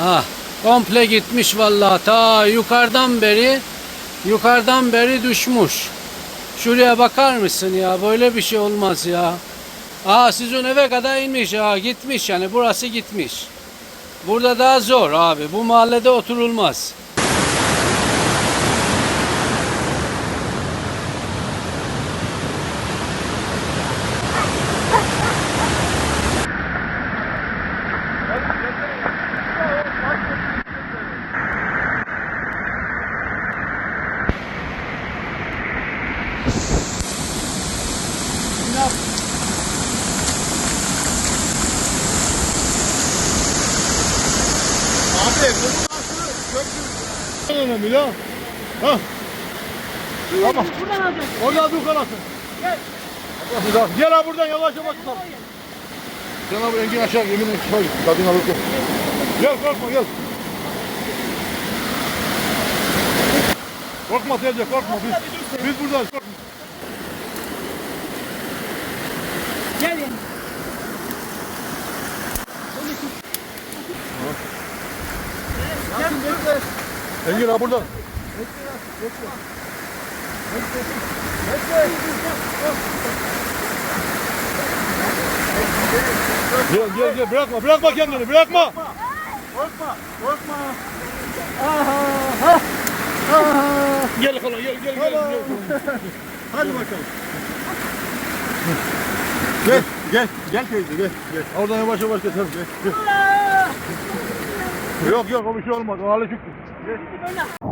Ah, komple gitmiş vallahi ta yukarıdan beri yukarıdan beri düşmüş. Şuraya bakar mısın ya? Böyle bir şey olmaz ya. Aa sizin eve kadar inmiş ha gitmiş yani burası gitmiş. Burada daha zor abi. Bu mahallede oturulmaz. En önemli ya. Ha. Tamam. Buradan alacağız. Oradan dur kalasın. Gel. Gel. Ha buradan yavaş yavaş tutalım. Sen abi engin aşağı yemin et. Hadi kadın alıp gel. Gel korkma gel. Korkma teyze korkma biz. Biz buradayız korkma. Gel yani. Engin ha buradan. Gel gel gel bırakma bırakma kendini bırakma. Korkma korkma. Aha. Gel kalan gel gel gel. gel. Hadi bakalım. Gel gel gel teyze gel gel. Oradan yavaş yavaş getir gel. gel. Yok yok o bir şey olmaz. O hale çıktı. Gel.